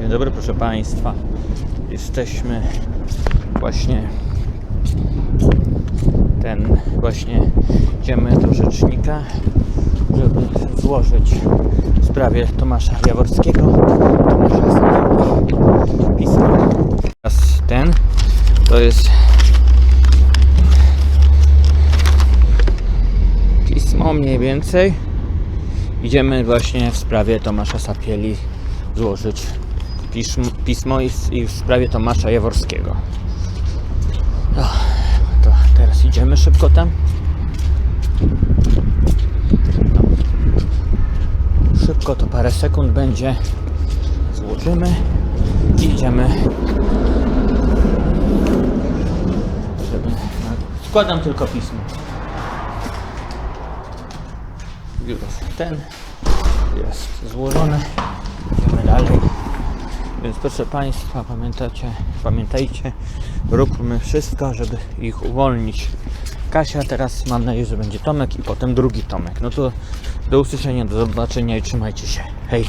Dzień dobry, proszę Państwa. Jesteśmy właśnie ten właśnie idziemy do rzecznika, żeby złożyć w sprawie Tomasza Jaworskiego Tomasza pismo. Teraz ten to jest pismo mniej więcej. Idziemy właśnie w sprawie Tomasza Sapieli złożyć pismo i, w sprawie Tomasza Jaworskiego. O, to teraz idziemy szybko tam. Szybko to parę sekund będzie. Złożymy i idziemy. Żeby... Składam tylko pismo. Ten jest złożony. Więc proszę Państwa, pamiętacie, pamiętajcie, róbmy wszystko, żeby ich uwolnić. Kasia, teraz mam nadzieję, że będzie Tomek i potem drugi Tomek. No to do usłyszenia, do zobaczenia i trzymajcie się. Hej!